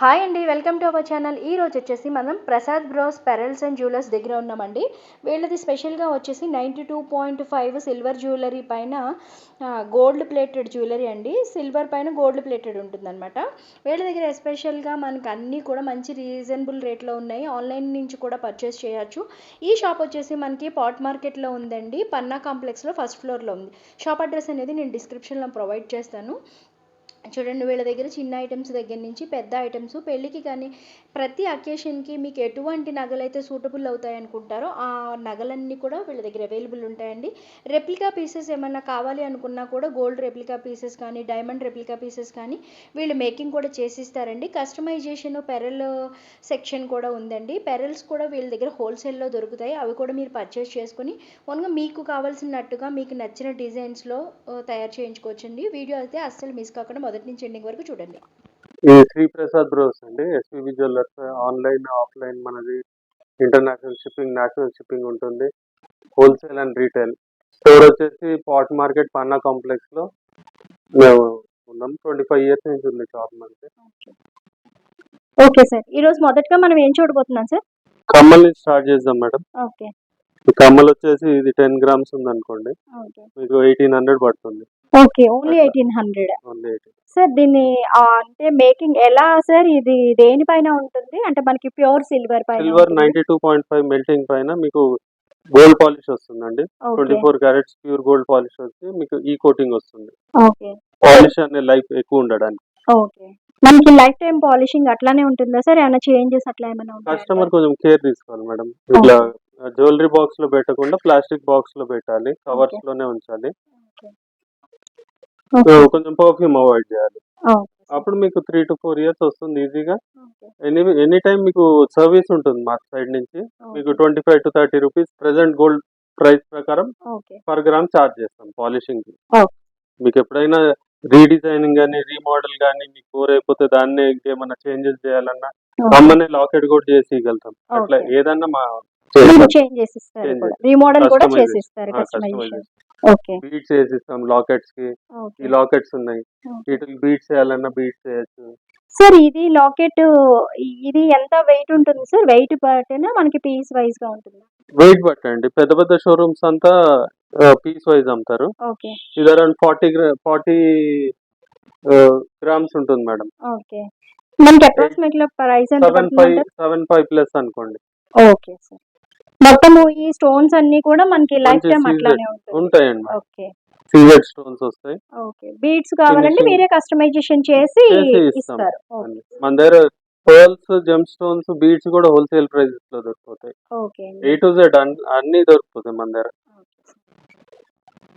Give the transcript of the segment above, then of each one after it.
Hi అండి welcome to our channel. ఈ రోజు వచ్చేసి మనం Prasad Bros Pearls and Jewellers దగ్గర ఉన్నామండి. వీళ్ళది స్పెషల్గా వచ్చేసి ninety two point five silver jewellery పైన గోల్డ్ ప్లేటెడ్ జ్యువెలరీ అండి. సిల్వర్ పైన గోల్డ్ ప్లేటెడ్ ఉంటుందన్నమాట. వీళ్ళ దగ్గర ఎస్పెషల్గా మనకు అన్నీ కూడా మంచి రీజనబుల్ రేట్లో ఉన్నాయి. ఆన్లైన్ నుంచి కూడా పర్చేస్ చేయొచ్చు. ఈ షాప్ వచ్చేసి మనకి పాట్ మార్కెట్లో ఉందండి. పన్నా కాంప్లెక్స్లో ఫస్ట్ ఫ్లోర్లో ఉంది. షాప్ అడ్రస్ అనేది నేను డిస్క్రిప్షన్లో ప్రొవైడ్ చేస్తాను. చూడండి వీళ్ళ దగ్గర చిన్న ఐటమ్స్ దగ్గర నుంచి పెద్ద ఐటమ్స్ పెళ్ళికి కానీ ప్రతి అకేషన్కి మీకు ఎటువంటి నగలు అయితే సూటబుల్ అవుతాయి అనుకుంటారో ఆ నగలన్నీ కూడా వీళ్ళ దగ్గర అవైలబుల్ ఉంటాయండి. రెప్లికా పీసెస్ ఏమన్నా కావాలి అనుకున్నా కూడా గోల్డ్ రెప్లికా పీసెస్ కానీ డైమండ్ రెప్లికా పీసెస్ కానీ వీళ్ళు మేకింగ్ కూడా చేసిస్తారండి. కస్టమైజేషన్ పెరల్ సెక్షన్ కూడా ఉందండి. పెరల్స్ కూడా వీళ్ళ దగ్గర హోల్సేల్లో దొరుకుతాయి. అవి కూడా మీరు పర్చేస్ చేసుకుని ఓన్గా మీకు కావాల్సినట్టుగా మీకు నచ్చిన డిజైన్స్లో తయారు చేయించుకోవచ్చండి. వీడియో అయితే అస్సలు మిస్ కాకుండా మొదటి నుంచి ఎండింగ్ వరకు చూడండి. ఇది శ్రీ ప్రసాద్ బ్రోస్ అండి ఎస్పీబీ జ్యువెలర్స్ ఆన్లైన్ ఆఫ్లైన్ మనది ఇంటర్నేషనల్ షిప్పింగ్ నేషనల్ షిప్పింగ్ ఉంటుంది. Wholesale and retail. స్టోర్ వచ్చేసి పాట్ మార్కెట్ పన్నా కాంప్లెక్స్లో మేము ఉన్నాం. ట్వంటీ ఫైవ్ ఇయర్స్ నుంచి ఉంది షాప్ మనకి ఓకే. సార్. ఈరోజు మొదటగా మనం ఏం చూడబోతున్నాం సార్? కమ్మల్ నుంచి స్టార్ట్ చేద్దాం మేడం. ఓకే. ఈ కమ్మల్ వచ్చేసి ఇది టెన్ గ్రామ్స్ ఉంది అనుకోండి మీకు ఎయిటీన్ హండ్రెడ్ పడుతుంది. Okay only eighteen hundred only eighteen sir దీన్ని అంటే మేకింగ్ ఎలా సార్? ఇది దేనిపైన ఉంటుంది? అంటే మనకి ప్యూర్ సిల్వర్ పైన silver ninety two point five melting పైన మీకు గోల్డ్ పాలిష్ వస్తుందండి. Twenty four carats pure gold polish వచ్చి మీకు ఈ కోటింగ్ వస్తుంది. ఓకే. పాలిష్ అనే లైఫ్ ఎక్కువ ఉండడానికి. ఓకే. మనకి లైఫ్ టైం పాలిషింగ్ అట్లానే ఉంటుందా సార్? ఏమైనా చేంజెస్ అట్లా ఏమైనా కస్టమర్ కొంచెం కేర్ తీసుకోవాలి మేడం. ఇట్లా జ్యువెలరీ బాక్స్లో పెట్టకుండా ప్లాస్టిక్ బాక్స్లో పెట్టాలి. కవర్స్లోనే ఉంచాలి. కొంచెం పర్ఫ్యూమ్ అవాయిడ్ చేయాలి. అప్పుడు మీకు త్రీ టు ఫోర్ ఇయర్స్ వస్తుంది ఈజీగా ఎనీ ఎనీ టైం మీకు సర్వీస్ ఉంటుంది మా సైడ్ నుంచి. మీకు twenty five to thirty rupees present gold price ప్రకారం పర్ గ్రామ్ చార్జ్ చేస్తాం పాలిషింగ్కి. మీకు ఎప్పుడైనా రీడిజైనింగ్ కానీ రీమోడల్ కానీ మీకు బోర్ అయిపోతే దాన్ని ఇంకేమైనా చేంజెస్ చేయాలన్నా కమ్మనే లాకెట్ కూడా చేసి ఇవ్వగలుగుతాం. అట్లా. ఏదన్నా మా రీమోడల్ కూడా. Customization. బీట్స్ వేసిస్తాం లాకెట్స్కి. ఈ లాకెట్స్ ఉన్నాయి. వీటికి బీట్స్ చేయాలన్నా బీట్స్ చేయొచ్చు సార్ ఇది లాకెట్ ఇది ఎంత వెయిట్ ఉంటుంది సార్? వెయిట్ బట్టేనా? మనకి పీస్ వైజ్గా ఉంటుంది. వెయిట్ బట్టండి పెద్ద పెద్ద షోరూమ్స్ అంతా పీస్ వైజ్ అమ్ముతారు. ఓకే. ఇది అరౌండ్ ఫార్టీ ఫార్టీ గ్రామ్స్ ఉంటుంది మేడం. ఓకే. మనకి అప్రాక్సిమేట్లో price seven five seven five plus అనుకోండి. Okay sir. మొత్తము ఈ స్టోన్స్ అన్ని కూడా మనకి లైఫ్ టైం అట్లానే ఉంటాయండి. ఓకే. సీజెడ్ స్టోన్స్ వస్తాయి. ఓకే. బీడ్స్ కావాలంటే. మీరే కస్టమైజేషన్ చేసి చేసి ఇస్తాం. ఇస్తారు. మన దగ్గర పర్ల్స్ జెమ్ స్టోన్స్ బీడ్స్ కూడా హోల్సేల్ ప్రైసెస్లో దొరికిపోతాయి. ఓకే ఏ టు జెడ్ అన్ని దొరికిపోతాయి మన దగ్గర.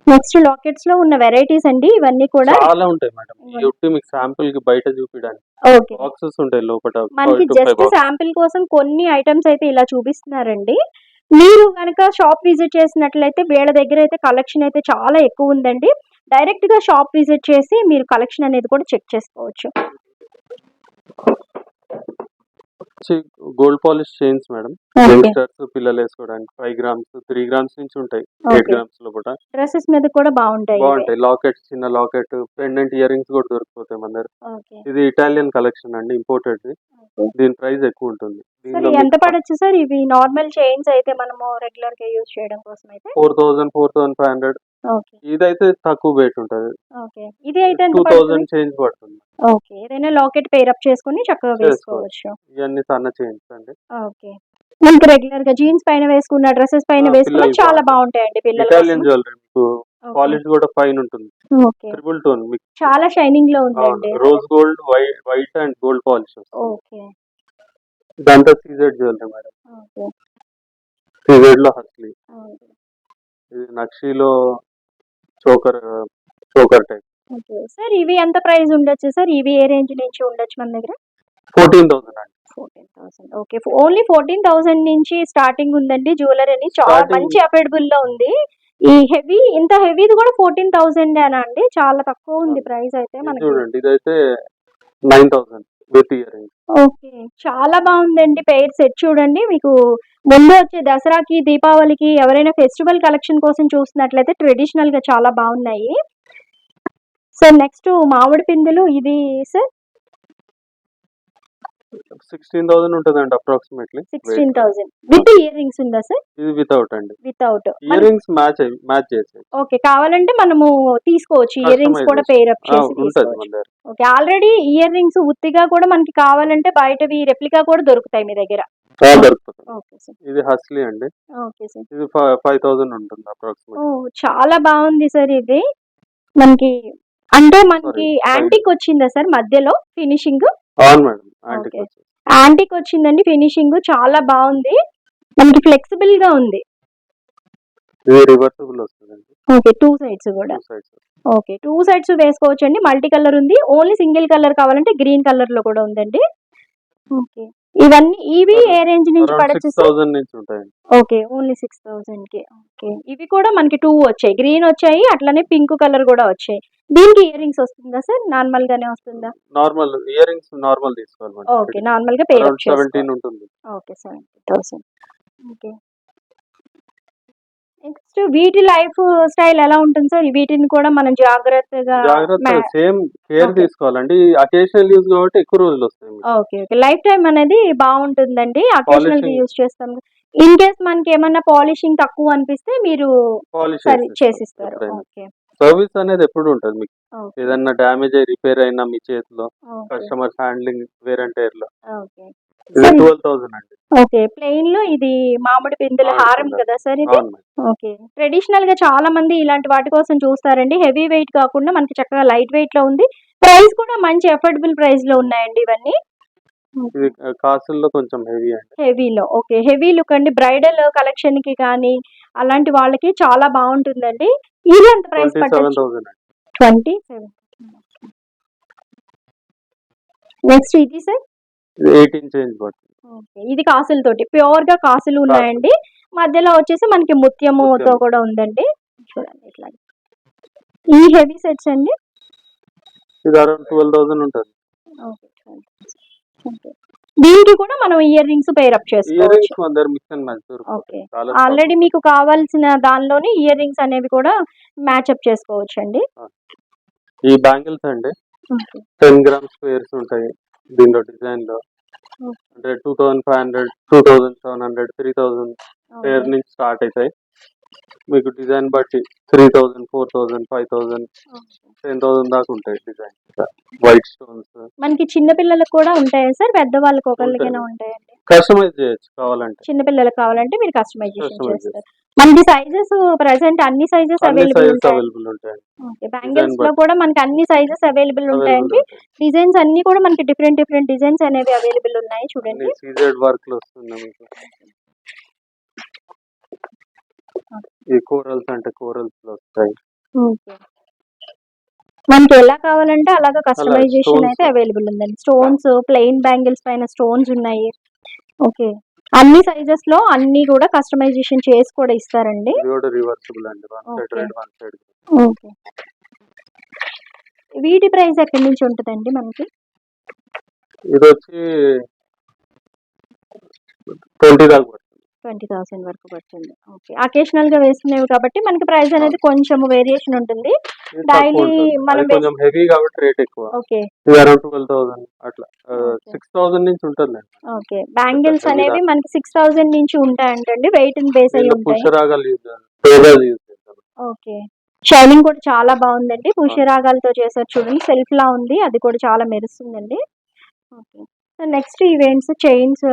నెక్స్ట్ లాకెట్స్లో ఉన్న వెరైటీస్ అండి ఇవన్నీ కూడా చాలా ఉంటాయి మేడం. ఒట్టి మీకు శాంపుల్కి బయట చూపించడానికి ఓకే బాక్సెస్ ఉంటాయి లోపల. మనకి జస్ట్. శాంపిల్ కోసం కొన్ని ఐటమ్స్ అయితే ఇలా చూపిస్తున్నారండి. మీరు కనుక షాప్ విజిట్ చేసినట్లయితే వీళ్ళ దగ్గర అయితే కలెక్షన్ అయితే చాలా ఎక్కువ ఉందండి. డైరెక్ట్గా షాప్ విజిట్ చేసి మీరు కలెక్షన్ అనేది కూడా చెక్ చేసుకోవచ్చు. Gold polish chains madam youngsters పిల్లలు వేసుకోవడానికి ఫైవ్ గ్రామ్స్ త్రీ గ్రామ్స్ నుంచి ఉంటాయి. ఎయిట్ గ్రామ్స్ లోపల డ్రెస్సెస్ మీద కూడా బాగుంటాయి. బాగుంటాయి. లాకెట్ చిన్న లాకెట్ పెండెంట్ ఇయర్ రింగ్స్ కూడా దొరికిపోతాయి మన దగ్గర. ఇది ఇటాలియన్ కలెక్షన్ అండి ఇంపోర్టెడ్. దీని ప్రైస్ ఎక్కువ ఉంటుంది. సార్ ఎంత పడొచ్చు సార్ ఇవి నార్మల్ చైన్స్ అయితే మనము రెగ్యులర్గా యూజ్ చేయడం కోసం అయితే four thousand four thousand five hundred ఇదైతే తక్కువ వెయిట్ ఉంటుంది. ఓకే. ఇది అయితే టూ థౌసండ్ చేంజ్ పడుతుంది. ఓకే. ఏదైనా లాకెట్ పేరప్ చేసుకుని చక్కగా. వేసుకోవచ్చు. ఇవన్నీ సన్న చేంజ్ అండి. ఓకే. మనకి రెగ్యులర్గా జీన్స్ పైన వేసుకున్న డ్రెస్సెస్ పైన వేసుకున్న చాలా బాగుంటాయండి పిల్లల ఇటాలియన్ జ్యువెలరీ మీకు పాలిష్ కూడా ఫైన్ ఉంటుంది. ఓకే. ట్రిపుల్ టోన్ మీకు. చాలా షైనింగ్లో ఉందండి rose gold white and gold polish okay. ఇదంతా సీజెడ్ జ్యువెలరీ మేడం. ఓకే. సీజెడ్లో హస్లీ. ఇది నక్షిలో choker choker type. Okay. Sir ఇవి ఎంత ప్రైస్ ఉండొచ్చు సార్? ఇవి ఏ రేంజ్ నుంచి ఉండొచ్చు మన దగ్గర? ఫోర్టీన్ థౌసండ్ అండి. Fourteen thousand. Okay. Only fourteen thousand నుంచి స్టార్టింగ్ ఉందండి జ్యువెలరీ అని. చాలా. మంచి అఫోర్డబుల్లో ఉంది. ఈ హెవీ ఇంత హెవీది కూడా ఫోర్టీన్ థౌసండ్ అండి? చాలా తక్కువ ఉంది ప్రైస్ అయితే మనకి. చూడండి ఇదైతే nine thousand with ear. Okay. చాలా బాగుందండి పెయిర్ సెట్ చూడండి. మీకు ముందు వచ్చే దసరాకి దీపావళికి ఎవరైనా ఫెస్టివల్ కలెక్షన్ కోసం చూసినట్లయితే ట్రెడిషనల్గా చాలా బాగున్నాయి. సార్ నెక్స్ట్ మామిడి పిందులు ఇది సార్ సిక్స్టీన్ థౌసండ్ ఉంటుందండి approximately sixteen thousand with earrings ఉందా సార్ ఇది వితౌట్ అండి. Without ear rings match match చేసాయి ఓకే కావాలంటే మనము తీసుకోవచ్చు. ఇయర్ రింగ్స్ కూడా పేర్ అప్ చేసి ఓకే ఆల్రెడీ ఇయర్ రింగ్స్ ఉత్తిగా కూడా మనకి కావాలంటే బయటవి రెప్లికా కూడా దొరుకుతాయి మీ దగ్గర. ఇది హస్లీ అండి. ఇది ఫైవ్ థౌసండ్ ఉంటుంది అప్రాక్సిమేట్ చాలా బాగుంది సార్ ఇది. మనకి అంటే మనకి యాంటిక్ వచ్చిందా సార్ మధ్యలో? ఫినిషింగ్ అవును మేడం యాంటిక్ వచ్చిందండి ఫినిషింగ్ చాలా బాగుంది. మనకి ఫ్లెక్సిబుల్గా ఉంది. ఓకే టూ సైడ్స్ కూడా. ఓకే టూ సైడ్స్ వేసుకోవచ్చు అండి మల్టీ కలర్ ఉంది. ఓన్లీ సింగిల్ కలర్ కావాలంటే గ్రీన్ కలర్లో కూడా ఉందండి. ఓకే ఇవన్నీ ఇవి ఏ రేంజ్ నుంచి పడచ్చు ఓకే ఓన్లీ సిక్స్ థౌసండ్కి. ఓకే. ఇవి కూడా మనకి టూ వచ్చాయి. గ్రీన్ వచ్చాయి అట్లనే పింక్ కలర్ కూడా వచ్చాయి. దీనికి ఇయర్ రింగ్స్ వస్తుందా సార్? నార్మల్ గానే వస్తుందా? నార్మల్ ఇయర్ రింగ్స్ నార్మల్ తీసుకోవాలి ఓకే నార్మల్గా పేర్ అరౌండ్ సెవెంటీన్ ఉంటుంది. Okay seventy thousand okay. Next వీటి లైఫ్ స్టైల్ ఎలా ఉంటుంది సార్ వీటిని కూడా మనం జాగ్రత్తగా జాగ్రత్త సేమ్ కేర్. తీసుకోవాలండి. అకేషనల్ యూజ్ కాబట్టి ఎక్కువ రోజులు వస్తాయి. ఓకే ఓకే లైఫ్ టైం అనేది బాగుంటుందండి. అకేషనల్. యూజ్ చేస్తాం ఇన్ కేస్ మనకి ఏమన్నా పాలిషింగ్ తక్కువ అనిపిస్తే మీరు చేసిస్తారు ఓకే సర్వీస్ అనేది ఎప్పుడు ఉంటుంది మీకు. ఏదన్నా డ్యామేజ్ అయ్యి రిపేర్ అయినా మీ చేతిలో okay customers handling wear and టైర్లో. Okay ప్లెయిన్లో ఇది మామిడి పిందెల హారం. కదా సార్ ఇది? ఓకే ట్రెడిషనల్గా చాలా మంది ఇలాంటి వాటి కోసం చూస్తారండి. హెవీ వెయిట్ కాకుండా మనకి చక్కగా లైట్ వెయిట్లో ఉంది. ప్రైస్ కూడా మంచి అఫోర్డబుల్ ప్రైస్లో ఉన్నాయండి ఇవన్నీ. కాసుల్లో కొంచెం హెవీ హెవీలో ఓకే. హెవీ లుక్ అండి. బ్రైడల్ కలెక్షన్కి కానీ అలాంటి వాళ్ళకి చాలా బాగుంటుందండి. ఇది ఎంత ప్రైస్ ట్వంటీ సెవెన్ నెక్స్ట్ ఇది సార్ ఎయిటీన్ చేంజ్ పడుతుంది. ఓకే. ఇది కాసులతోటి. ప్యూర్గా కాసులు. ఉన్నాయండి. మధ్యలో వచ్చేసి మనకి ముత్యముతో ముత్యం. కూడా ఉందండి. చూడండి ఇట్లా ఈ హెవీ సెట్స్ అండి? ఇది అరౌండ్ ట్వెల్వ్ థౌసండ్ ఉంటుంది. Okay okay. దీనికి కూడా మనం ఇయర్ రింగ్స్ పేర్ అప్ చేసుకోవచ్చు. ఆల్రెడీ మీకు కావాల్సిన దానిలోనే ఇయర్ రింగ్స్ అనేవి కూడా మ్యాచ్ అప్ చేసుకోవచ్చు అండి ఈ బ్యాంగిల్స్ అండి. టెన్ గ్రామ్స్ పేర్స్ ఉంటాయి. దీనిలో డిజైన్లో. అంటే two thousand five hundred two thousand seven hundred three thousand pair నుంచి స్టార్ట్ అవుతాయి మీకు డిజైన్ బట్టి three thousand four thousand five thousand ten thousand దాకా ఉంటాయి డిజైన్ వైట్ స్టోన్స్ మనకి చిన్న పిల్లలకు కూడా ఉంటాయా సార్? పెద్దవాళ్ళకి ఒకళ్ళకైనా ఉంటాయండి కస్టమైజ్ చేయొచ్చు కావాలంటే. చిన్న పిల్లలకు కావాలంటే మీరు కస్టమైజేషన్ Customize చేస్తారు మనకి సైజెస్ ప్రెసెంట్ అన్ని సైజెస్ అన్ని అవైలబుల్ సైజెస్ ఉంటాయి. అవైలబుల్ ఉంటాయి ఓకే బ్యాంగిల్స్లో. కూడా మనకి అన్ని సైజెస్ అవైలబుల్ ఉంటాయండి. డిజైన్స్ అన్ని కూడా మనకి డిఫరెంట్ డిఫరెంట్ డిజైన్స్ అనేవి అవైలబుల్ ఉన్నాయి చూడండి. సీజెడ్ వర్క్లో వస్తుంది మీకు. ఈ కోరల్స్ అంటే కోరల్స్లో వస్తాయి. ఓకే. మనకి ఎలా కావాలంటే అలాగా కస్టమైజేషన్. అయితే అవైలబుల్ ఉందండి. స్టోన్స్ ప్లెయిన్ బ్యాంగిల్స్ పైన స్టోన్స్ ఉన్నాయి. ఓకే అన్ని సైజెస్లో అన్ని కూడా కస్టమైజేషన్ చేసి కూడా ఇస్తారండి. ఓకే వీటి ప్రైస్ ఎక్కడి నుంచి ఉంటుందండి మనకి? ఇది వచ్చి ట్వంటీ దాకా ట్వంటీ థౌసండ్ వరకు పడుతుంది ఓకే. అకేషనల్గా వేసుకునేవి కాబట్టి మనకి ప్రైస్ అనేది కొంచెం వేరియేషన్ ఉంటుంది. ఉంటుంది. మనం కొంచెం హెవీ కాబట్టి రేట్ ఎక్కువ. ఓకే. అరౌండ్ ట్వెల్వ్ థౌసండ్ అట్లా. సిక్స్ థౌసండ్ నుంచి ఉంటుంది ఓకే. బ్యాంగిల్స్ అనేవి మనకి సిక్స్ థౌసండ్ నుంచి ఉంటాయంటండి. వెయిట్ బేస్ అయి ఉంటాయి. ఓకే. షైనింగ్ కూడా చాలా బాగుందండి. పుష్యరాగాలతో చేశారు చూడండి. సెల్ఫ్ లా ఉంది. అది కూడా చాలా మెరుస్తుందండి. Okay. Next events chains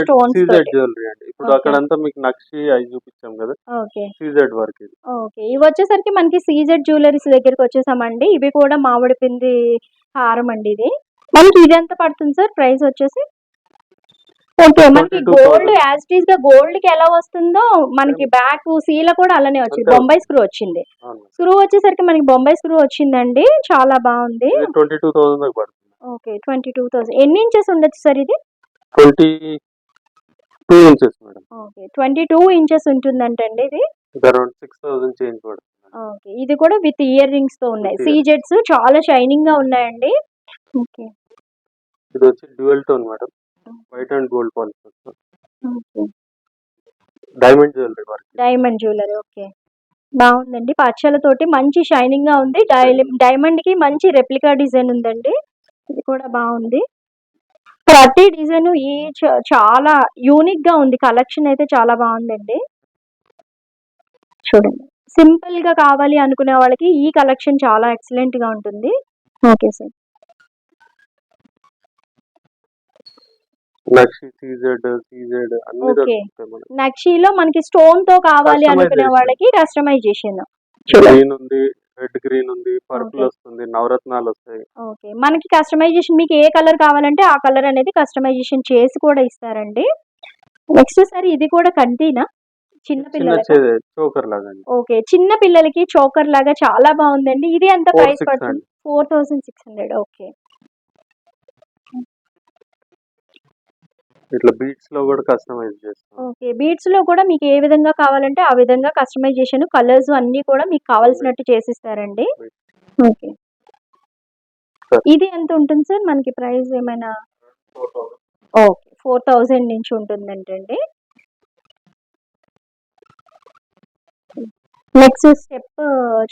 stones CZ jewellery అండి. ఇప్పుడు. అక్కడంతా మీకు నక్షి అవి చూపించాం కదా. ఓకే సీజెడ్ వర్క్ ఇది. ఓకే ఇవి వచ్చేసరికి మనకి సీజెడ్ జ్యువెలరీస్ దగ్గరికి వచ్చేసామండి. ఇవి కూడా మామిడి పిండి హారం అండి ఇది. మనకి ఇది ఎంత పడుతుంది సార్? ప్రైస్ వచ్చేసి? ఓకే మనకి 22,000. గోల్డ్ యాజ్ ఇట్ ఈస్గా గోల్డ్కి ఎలా వస్తుందో మనకి బ్యాక్ సీల కూడా అలానే వచ్చింది. బొంబాయి స్క్రూ వచ్చింది. స్క్రూ వచ్చేసరికి మనకి బొంబాయి స్క్రూ వచ్చిందండి. చాలా బాగుంది. Twenty two thousand okay twenty two thousand. ఎన్ని ఇంచెస్ ఉండొచ్చు సార్ ఇది? Twenty two inches madam. Okay twenty two inches ఉంటుందంటండి ఇది? ఇది అరౌండ్ సిక్స్ థౌసండ్ చేంజ్ పడుతుంది ఓకే ఇది కూడా విత్ ఇయర్ రింగ్స్తో ఉన్నాయి సీజెట్స్ చాలా షైనింగ్గా ఉన్నాయండి. ఓకే. ఇది వచ్చి dual tone madam. White and gold okay. Diamond jewellery work. Diamond jewellery okay. బాగుందండి. పచ్చలతోటి మంచి షైనింగ్గా ఉంది. డైమండ్కి మంచి రెప్లికా డిజైన్ ఉందండి. ఇది కూడా బాగుంది. ప్రతి డిజైన్ ఈ చాలా యూనిక్గా ఉంది. కలెక్షన్ అయితే చాలా బాగుందండి. చూడండి. సింపుల్గా కావాలి అనుకునే వాళ్ళకి ఈ కలెక్షన్ చాలా ఎక్సలెంట్గా ఉంటుంది. ఓకే సార్ నక్షీలో మనకి. స్టోన్తో కావాలి అనుకునే. వాళ్ళకి కస్టమైజేషన్ రెడ్ గ్రీన్ ఉంది పర్పుల్. వస్తుంది నవరత్నాలు వస్తాయి. ఓకే. మనకి కస్టమైజేషన్ మీకు ఏ కలర్ కావాలంటే ఆ కలర్ అనేది కస్టమైజేషన్ చేసి కూడా ఇస్తారండి. నెక్స్ట్ సార్ ఇది కూడా కంటినా? చిన్న పిల్లలకి? చోకర్ లాగా ఓకే. చిన్న పిల్లలకి చోకర్ లాగా చాలా బాగుందండి. ఇది ఎంత ప్రైస్ పడుతుంది? Four thousand six hundred okay. ఇట్లా బీట్స్లో కూడా కస్టమైజ్ చేస్తాం. ఓకే బీట్స్లో కూడా మీకు ఏ విధంగా కావాలంటే ఆ విధంగా కస్టమైజేషన్ కలర్స్ అన్ని కూడా మీకు కావాల్సినట్టు చేసిస్తారండి. ఓకే. ఇది ఎంత ఉంటుంది సార్ మనకి ప్రైస్ ఏమైనా? ఓకే ఫోర్ థౌజండ్ నుంచి ఉంటుందంటండి. నెక్స్ట్ స్టెప్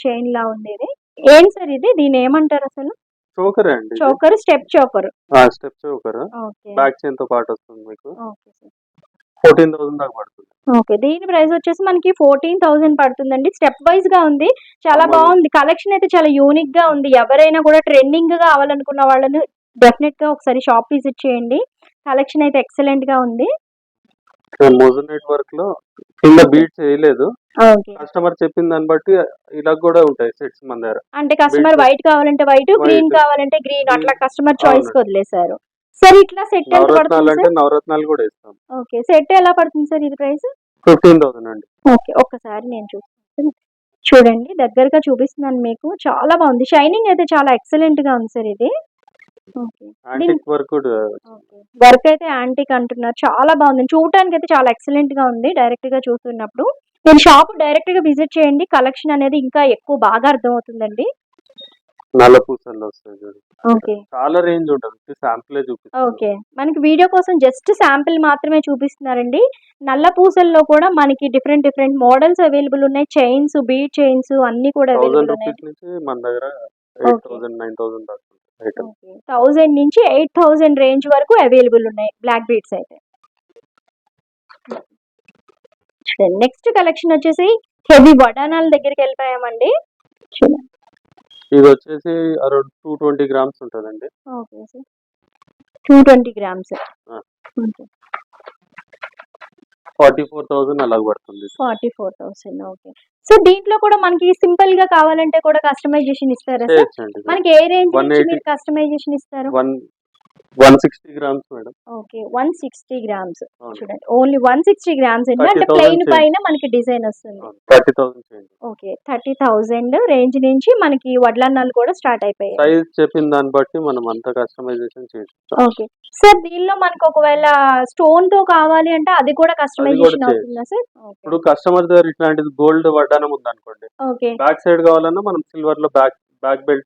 చైన్ లా ఉంది ఇది ఏంటి సార్ ఇది? దీని ఏమంటారు అసలు? చోకరే అండి choker step choker. Step choker. Okay. Back చైన్తో పాటు వస్తుంది మీకు. ఫోర్టీన్ థౌసండ్ దాకా పడుతుంది. ఓకే. దీని ప్రైస్ వచ్చేసి మనకి ఫోర్టీన్ థౌసండ్ పడుతుందండి. స్టెప్ వైజ్గా ఉంది. చాలా. బాగుంది. కలెక్షన్ అయితే చాలా యూనిక్గా ఉంది. ఎవరైనా కూడా ట్రెండింగ్గా కావాలనుకున్న వాళ్ళని డెఫినెట్గా ఒకసారి షాప్ విజిట్ చేయండి. కలెక్షన్ అయితే ఎక్సలెంట్గా ఉంది. మోజనైట్ వర్క్లో కింద బీట్స్ వేయలేదు ఓకే కస్టమర్ చెప్పిన దాన్ని బట్టి ఇలా కూడా ఉంటాయి సెట్స్ మన దగ్గర. అంటే కస్టమర్. వైట్ కావాలంటే వైట్ గ్రీన్. కావాలంటే గ్రీన్. అట్లా Green. కస్టమర్ చాయిస్ అవును. వదిలేశారు. సార్ ఇట్లా సెట్ ఎంత పడుతుంది అంటే నవరత్నాలు కూడా ఇస్తాం. ఓకే. సెట్ ఎలా పడుతుంది సార్ ఇది ప్రైస్ ఫిఫ్టీన్ థౌసండ్ అండి. ఓకే. ఒక్కసారి నేను చూస్తాను. చూడండి దగ్గరగా చూపిస్తున్నాను మీకు. చాలా బాగుంది. షైనింగ్ అయితే చాలా ఎక్సలెంట్గా ఉంది సార్ ఇది. వర్క్ అయితే యాంటిక్ అంటున్నారు. చాలా బాగుంది. చూడటానికి అయితే చాలా ఎక్సలెంట్గా ఉంది డైరెక్ట్గా చూస్తున్నప్పుడు. మీరు షాప్ డైరెక్ట్గా విజిట్ చేయండి. కలెక్షన్ అనేది ఇంకా ఎక్కువ బాగా నల్ల వస్తాయి చూడు. ఓకే. చాలా రేంజ్ ఉంటుంది. శాంపులే చూపిస్తాం ఓకే. మనకి వీడియో కోసం జస్ట్ శాంపిల్ మాత్రమే చూపిస్తున్నారండి. నల్ల పూసల్లో కూడా మనకి డిఫరెంట్ డిఫరెంట్ మోడల్స్ అవైలబుల్ ఉన్నాయి. చైన్స్ బీట్ చైన్స్ అన్ని కూడా థౌసండ్ అవైలబుల్ ఉన్నాయి. నుంచి మన దగ్గర ఎయిట్. థౌసండ్ నైన్ థౌసండ్ నుంచి ఎయిట్ థౌజండ్ రేంజ్ వరకు అవైలబుల్ ఉన్నాయి. బ్లాక్ బీట్స్ అయితే. నెక్స్ట్ కలెక్షన్ వచ్చేసి హెవీ వడానాల దగ్గరికి వెళ్ళిపోయామండి. చూడండి ఇది వచ్చేసి అరౌండ్ టూ ట్వంటీ గ్రామ్స్ ఉంటుందండి. Okay sir two twenty grams. Forty four thousand అలాగ పడుతుంది. Forty four thousand okay. So దీంట్లో కూడా మనకి సింపుల్గా కావాలంటే కూడా కస్టమైజేషన్ ఇస్తారా సార్ మనకి ఏ రేంజ్ నుంచి 180. మీరు కస్టమైజేషన్ ఇస్తారు? One one sixty grams madam. Okay one sixty grams. చూడండి ఓన్లీ వన్ సిక్స్టీ గ్రామ్స్ అండి. అంటే 30,000 ప్లెయిన్ చేయండి. పైన మనకి డిజైన్ వస్తుంది. Thirty thousand okay thirty thousand range నుంచి మనకి వడ్లన్నాలు కూడా స్టార్ట్ అయిపోయాయి. సైజ్ చెప్పిన దాన్ని బట్టి మనం అంత కస్టమైజేషన్ ఓకే సార్ దీనిలో మనకి ఒకవేళ స్టోన్తో కావాలి అంటే అది కూడా కస్టమైజేషన్. అవుతుందా సార్? ఇప్పుడు కస్టమర్ దగ్గర ఇట్లాంటిది గోల్డ్ వడ్డానం ఉందనుకోండి ఓకే. బ్యాక్ సైడ్ కావాలన్నా మనం సిల్వర్లో బ్యాక్ బ్యాక్ బెల్ట్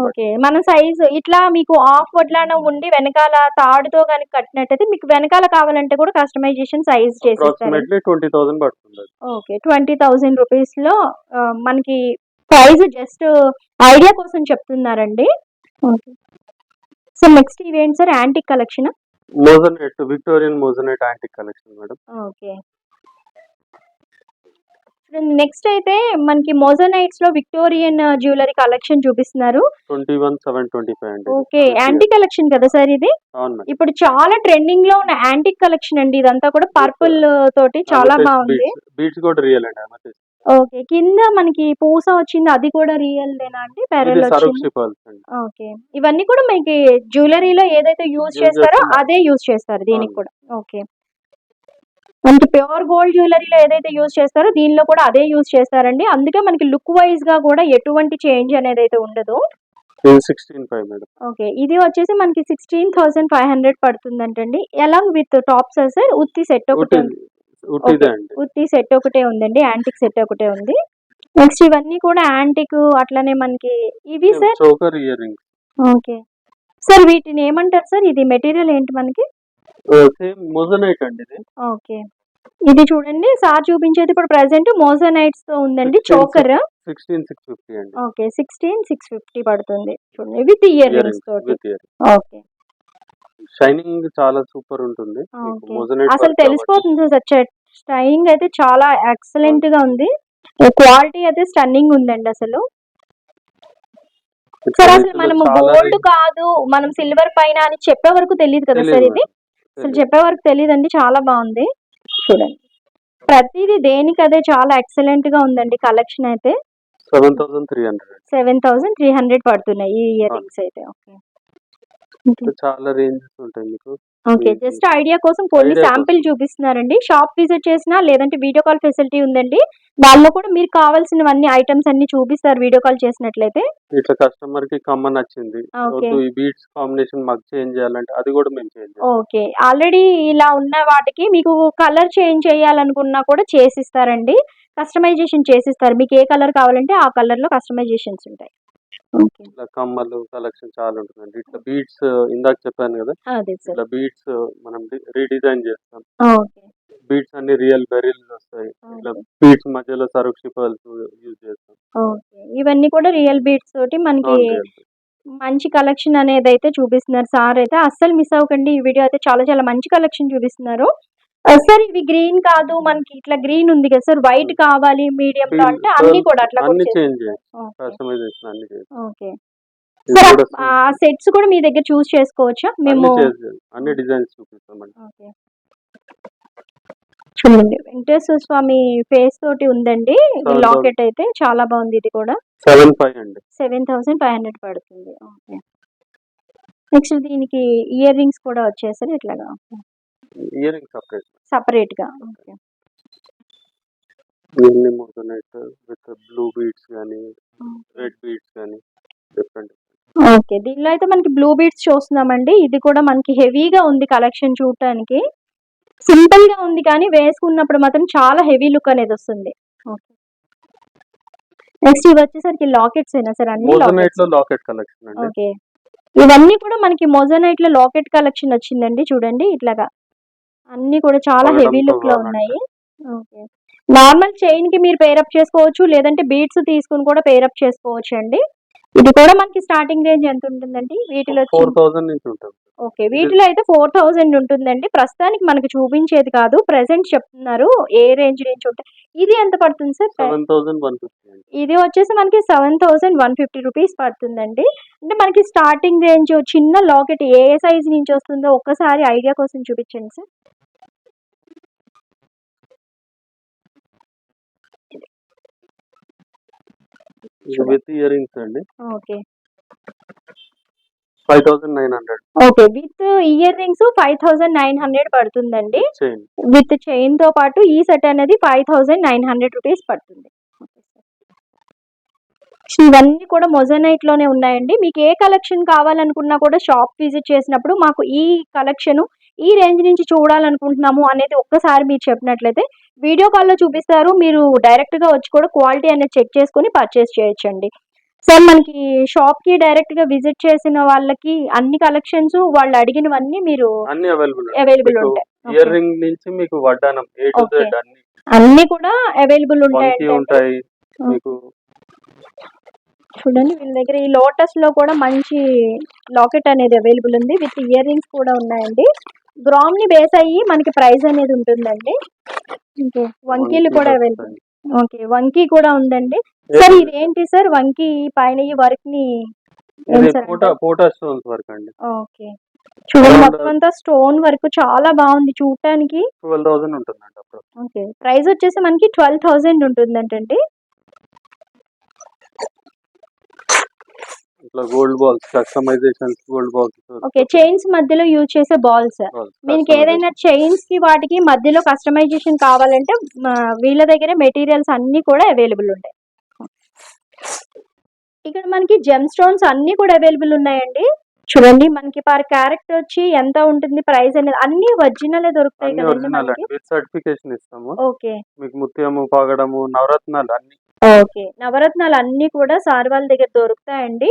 ఓకే మన సైజ్ ఇట్లా మీకు ఆఫ్ వడ్లానం ఉండి వెనకాల తాడుతో కనుక కట్టినట్టయితే మీకు వెనకాల కావాలంటే కూడా customization size approximately twenty thousand పడుతుంది. ఓకే ట్వంటీ థౌజండ్ రూపీస్లో మనకి ప్రైస్ జస్ట్ ఐడియా కోసం చెప్తున్నారండి. ఓకే. సో నెక్స్ట్ ఇవేంటి sir antique collection moissanite Victorian moissanite antique collection madam okay. Next అయితే మనకి మోజనైట్స్లో విక్టోరియన్ జ్యువెలరీ కలెక్షన్ చూపిస్తున్నారు. Twenty one seven twenty five అండి. ఓకే యాంటిక్ కలెక్షన్ కదా సార్ ఇది? ఇప్పుడు చాలా ట్రెండింగ్లో ఉన్న యాంటిక్ కలెక్షన్ అండి. ఇదంతా కూడా పర్పుల్ తోటి చాలా బాగుంది. బీట్స్ కూడా రియల్ అండి. ఓకే కింద మనకి పూస వచ్చింది అది కూడా రియల్ దేనా అండి అండి. ఓకే ఇవన్నీ కూడా మనకి జ్యువెలరీలో ఏదైతే యూజ్ చేస్తారో. అదే యూజ్ చేస్తారు దీనికి. కూడా. ఓకే మనకి ప్యూర్ గోల్డ్ జ్యువెలరీలో ఏదైతే యూజ్ చేస్తారో దీనిలో కూడా అదే యూజ్ చేస్తారండి. అందుకే మనకి లుక్ వైజ్గా కూడా ఎటువంటి చేంజ్ అనేది అయితే ఉండదు. ఓకే. ఇది వచ్చేసి మనకి సిక్స్టీన్ థౌసండ్ ఫైవ్ హండ్రెడ్ పడుతుందంటండి. ఎలాంగ్ విత్ టాప్స్ సార్ ఉత్తి సెట్ ఒకటి ఉత్తి సెట్ ఒకటే ఉందండి. యాంటిక్ సెట్ ఒకటే ఉంది. నెక్స్ట్ ఇవన్నీ కూడా యాంటిక్ అట్లనే మనకి ఇవి సార్ ఓకే. సార్ వీటిని ఏమంటారు సార్ ఇది మెటీరియల్ ఏంటి మనకి? సేమ్ మొజనైట్ అండి ఇది. ఓకే ఇది చూడండి. సార్ చూపించేది ఇప్పుడు ప్రెసెంట్ మోజనైట్స్తో ఉందండి. చోకర్ సిక్స్టీన్ సిక్స్ ఫిఫ్టీ అండి. ఓకే సిక్స్టీన్ సిక్స్ ఫిఫ్టీ పడుతుంది. చూడండి. విత్ ఇయర్ రింగ్స్ తోటి. విత్ ఇయర్ ఓకే షైనింగ్ చాలా సూపర్ ఉంటుంది. మీకు ఓకే మోజనైట్ అసలు తెలిసిపోతుంది సార్. స్టైలింగ్ అయితే చాలా ఎక్సలెంట్గా ఉంది. క్వాలిటీ అయితే స్టన్నింగ్ ఉందండి అసలు. సార్ అసలు మనము చాలా గోల్డ్ కాదు మనం సిల్వర్ పైన అని చెప్పే వరకు తెలియదు కదా సార్ ఇది? అసలు చెప్పే వరకు తెలియదండి చాలా బాగుంది. చూడండి. ప్రతిదీ దేనికి అదే చాలా ఎక్సలెంట్గా ఉందండి కలెక్షన్ అయితే. Seven thousand three hundred. Seven thousand three hundred పడుతున్నాయి ఈ ఇయర్ రింగ్స్ అయితే ఓకే. చాలా రేంజెస్ ఉంటాయి మీకు. ఓకే మీకు జస్ట్ ఐడియా కోసం కొన్ని శాంపిల్ చూపిస్తున్నారండి. షాప్ విజిట్ చేసినా లేదంటే వీడియో కాల్ ఫెసిలిటీ ఉందండి. దానిలో కూడా మీరు కావాల్సినవన్నీ ఐటమ్స్ అన్ని చూపిస్తారు వీడియో కాల్ చేసినట్లయితే. ఇట్లా కస్టమర్కి కమ్మన్ నచ్చింది. ఈ బీట్స్ కాంబినేషన్ మాకు చేంజ్ చేయాలంటే అది కూడా మేము చేంజ్ ఓకే. ఆల్రెడీ ఇలా ఉన్న వాటికి మీకు కలర్ చేంజ్ చేయాలనుకున్నా కూడా చేసిస్తారండి. కస్టమైజేషన్ చేసిస్తారు. మీకు ఏ కలర్ కావాలంటే ఆ కలర్లో కస్టమైజేషన్స్ ఉంటాయి. ఇట్లా కమ్మలు కలెక్షన్ చాలా ఉంటుందండి. ఇట్లా బీట్స్ ఇందాక చెప్పాను కదా అదే సార్. ఇట్లా బీట్స్ మనం రీడిజైన్ చేస్తాం. ఓకే. బీట్స్ అన్ని రియల్ బెరిల్స్ వస్తాయి. ఇట్లా బీట్స్ మధ్యలో సరుక్షి పర్ల్స్ యూజ్ చేస్తాం. ఓకే. ఇవన్నీ కూడా రియల్ బీట్స్ తోటి మనకి మంచి కలెక్షన్ అనేది అయితే చూపిస్తున్నారు సార్ అయితే. అస్సలు మిస్ అవ్వకండి. ఈ వీడియో అయితే చాలా చాలా మంచి కలెక్షన్ చూపిస్తున్నారు. సార్ ఇవి గ్రీన్ కాదు మనకి ఇట్లా గ్రీన్ ఉంది కదా సార్ వైట్ కావాలి మీడియం లో అంటే అన్ని కూడా అట్లా అన్ని. Change okay. కస్టమైజేషన్ అన్ని చేయాలి ఓకే ఇది సార్ ఆ సెట్స్ కూడా మీ దగ్గర చూస్ చేసుకోవచ్చా? మేము అన్ని చేయాలి అన్ని డిజైన్స్ చూపిస్తామండి ఓకే చూడండి. వెంకటేశ్వర స్వామి ఫేస్ తోటి ఉందండి. లాకెట్ అయితే చాలా బాగుంది ఇది కూడా. సెవెన్ ఫైవ్ అండి సెవెన్ థౌసండ్ ఫైవ్ హండ్రెడ్ పడుతుంది. ఓకే నెక్స్ట్ దీనికి ఇయర్ రింగ్స్ కూడా వచ్చేసరి ఇట్లాగా. Ear ring separate. సపరేట్గా ఓకే ఇవన్నీ మోజనైట్ విత్ బ్లూ బీట్స్ కానీ రెడ్ బీట్స్ కానీ డిఫరెంట్ ఓకే. దీనిలో అయితే మనకి బ్లూ బీడ్స్ చూస్తున్నామండి. ఇది కూడా మనకి హెవీగా ఉంది కలెక్షన్ చూడటానికి. సింపుల్గా ఉంది కానీ వేసుకున్నప్పుడు మాత్రం చాలా హెవీ లుక్ అనేది వస్తుంది. ఓకే. నెక్స్ట్ ఇవి వచ్చేసరికి లాకెట్స్ అయినా సార్ అన్ని లాకెట్ కలెక్షన్ ఓకే. ఇవన్నీ కూడా మనకి మొజనైట్లో లాకెట్ కలెక్షన్ వచ్చిందండి చూడండి ఇట్లాగా. అన్ని కూడా చాలా హెవీ లుక్లో. ఉన్నాయి. ఓకే. నార్మల్ చైన్కి మీరు పేరప్ చేసుకోవచ్చు లేదంటే బీడ్స్ తీసుకుని కూడా పేరప్ చేసుకోవచ్చు అండి ఇది కూడా మనకి స్టార్టింగ్ రేంజ్ ఎంత ఉంటుందండి? వీటిలో ఫోర్ థౌసండ్ నుంచి ఉంటుంది. ఓకే. వీటిలో అయితే ఫోర్ థౌజండ్ ఉంటుందండి. ప్రస్తుతానికి మనకి చూపించేది కాదు. ప్రెసెంట్ చెప్తున్నారు. ఏ రేంజ్ నుంచి ఉంటాయి ఇది ఎంత పడుతుంది సార్? ఇది వచ్చేసి మనకి seven thousand one fifty rupees పడుతుందండి. అంటే మనకి స్టార్టింగ్ రేంజ్ చిన్న లాకెట్ ఏ సైజ్ నుంచి వస్తుందో ఒక్కసారి ఐడియా కోసం చూపించండి సార్. ఇది విత్ ఇయర్ రింగ్స్ అండి. Okay five thousand nine hundred okay with ear rings five thousand nine hundred పడుతుందండి విత్ చైన్తో పాటు ఈ సెట్ అనేది five thousand nine hundred rupees పడుతుంది. ఇవన్నీ కూడా మొజనైట్లోనే ఉన్నాయండి. మీకు ఏ కలెక్షన్ కావాలనుకున్నా కూడా షాప్ విజిట్ చేసినప్పుడు మాకు ఈ కలెక్షన్ ఈ రేంజ్ నుంచి చూడాలనుకుంటున్నాము అనేది ఒక్కసారి మీరు చెప్పినట్లయితే వీడియో కాల్లో చూపిస్తారు. మీరు డైరెక్ట్గా వచ్చి కూడా క్వాలిటీ అనేది చెక్ చేసుకొని పర్చేస్ చేయొచ్చండి. సార్ మనకి షాప్కి డైరెక్ట్గా విజిట్ చేసిన వాళ్ళకి అన్ని కలెక్షన్స్ వాళ్ళు అడిగినవన్నీ మీరు అన్ని అవైలబుల్ అవైలబుల్ ఉంటాయి. ఇయర్. రింగ్ నుంచి మీకు వడ్డానం ఏ టు. జెడ్ అన్ని. అన్ని కూడా అవైలబుల్ వంకి ఉంటాయండి ఉంటాయి. మీకు చూడండి వీళ్ళ దగ్గర ఈ లోటస్లో కూడా మంచి లాకెట్ అనేది అవైలబుల్ ఉంది. విత్ ఇయర్ రింగ్స్ కూడా ఉన్నాయండి. గ్రామ్ని బేస్ అయ్యి మనకి ప్రైస్ అనేది ఉంటుందండి. వంకీలు వంకీ కూడా. అవైలబుల్ ఓకే వంకీ కూడా ఉందండి. సార్ ఇదేంటి సార్ వంకీ పైన ఈ వర్క్ని ఓకే. చూడండి మొత్తం అంతా స్టోన్ వర్క్ చాలా బాగుంది చూడటానికి. ఓకే. ప్రైస్ వచ్చేసి మనకి ట్వెల్వ్ థౌసండ్ ఉంటుందంటండి. ఇట్లా gold balls customization gold balls okay chains మధ్యలో యూజ్ చేసే బాల్స్. మీకు ఏదైనా చైన్స్కి వాటికి మధ్యలో కస్టమైజేషన్ కావాలంటే వీళ్ళ దగ్గర మెటీరియల్స్ అన్ని కూడా అవైలబుల్ ఉంటాయి. ఇక్కడ మనకి జెమ్ స్టోన్స్ అన్ని కూడా అవైలబుల్ ఉన్నాయండి. చూడండి మనకి పర్ క్యారెక్టర్ వచ్చి ఎంత ఉంటుంది ప్రైస్ అనేది అన్ని ఒరిజినల్ దొరుకుతాయి కదండి ఒరిజినల్. మనకి. సర్టిఫికేషన్ ఇస్తాము. ఓకే. మీకు ముత్యము పగడము నవరత్నాలు అన్ని. ఓకే. నవరత్నాలు అన్ని కూడా సార్ వాళ్ళ దగ్గర దొరుకుతాయండి.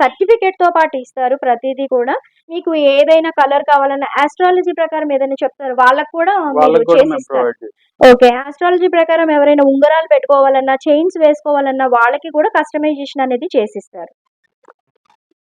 సర్టిఫికేట్తో పాటు ఇస్తారు ప్రతిదీ కూడా. మీకు ఏదైనా కలర్ కావాలన్నా ఆస్ట్రాలజీ ప్రకారం ఏదైనా చెప్తారు వాళ్ళకు కూడా మీరు వాళ్ళకి కూడా చేసి మేము ఇస్తారు ప్రొవైడ్ చేస్తాం. ఓకే. ఆస్ట్రాలజీ ప్రకారం ఎవరైనా ఉంగరాలు పెట్టుకోవాలన్నా చైన్స్ వేసుకోవాలన్నా వాళ్ళకి కూడా కస్టమైజేషన్ అనేది చేసిస్తారు.